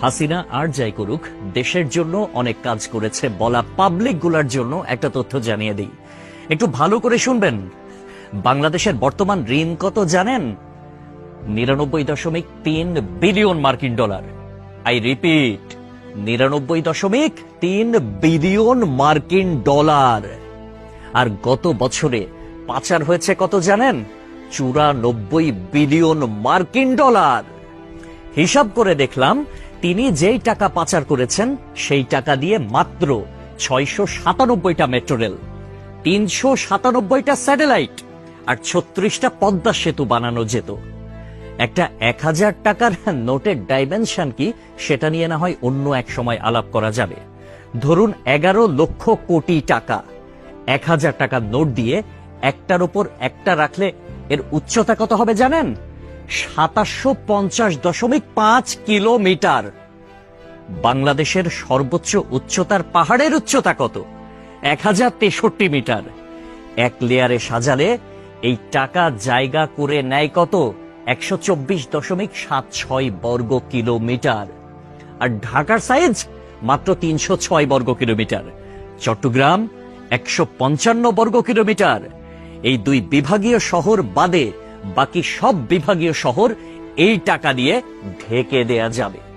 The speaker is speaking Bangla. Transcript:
হাসিনা আর যাই করুক, দেশের জন্য অনেক কাজ করেছে বলা পাবলিকগুলার জন্য একটা তথ্য জানিয়ে দিই। একটু ভালো করে শুনবেন। বাংলাদেশের বর্তমান ঋণ কত জানেন? নিরানব্বই দশমিক তিন বিলিয়ন মার্কিন ডলার। আই রিপিট, নিরানব্বই দশমিক তিন বিলিয়ন মার্কিন ডলার। আর গত বছরে পাচার হয়েছে কত জানেন? চুরানব্বই বিলিয়ন মার্কিন ডলার। হিসাব করে দেখলাম তিনি যেই টাকা পাচার করেছেন, সেই টাকা দিয়ে মাত্র ছয়শো সাতানব্বইটা মেট্রো রেল তিনশো সাতানব্বইটা স্যাটেলাইট আর ছত্রিশটা পদ্মা সেতু বানানো যেত। একটা এক হাজার টাকার নোটের ডাইমেনশন কি, সেটা নিয়ে না হয় অন্য এক সময় আলাপ করা যাবে। ধরুন এগারো লক্ষ কোটি টাকা। এক হাজার টাকার নোট দিয়ে একটার ওপর একটা রাখলে এর উচ্চতা কত হবে জানেন? সাতাশশো পঞ্চাশ দশমিক পাঁচ কিলোমিটার। বাংলাদেশের সর্বোচ্চ উচ্চতার পাহাড়ের উচ্চতা কত? এক হাজার তেষট্টি মিটার। এক লেয়ারে সাজালে এই টাকা জায়গা করে নেয় কত? একশো চব্বিশ দশমিক সাত ছয় বর্গ কিলোমিটার। আর ঢাকার সাইজ মাত্র তিনশো ছয় বর্গ কিলোমিটার। চট্টগ্রাম একশো পঞ্চান্ন বর্গ কিলোমিটার। এই দুই বিভাগীয় শহর বাদে বাকি সব বিভাগীয় শহর এই টাকা দিয়ে ঢেকে দেয়া যাবে।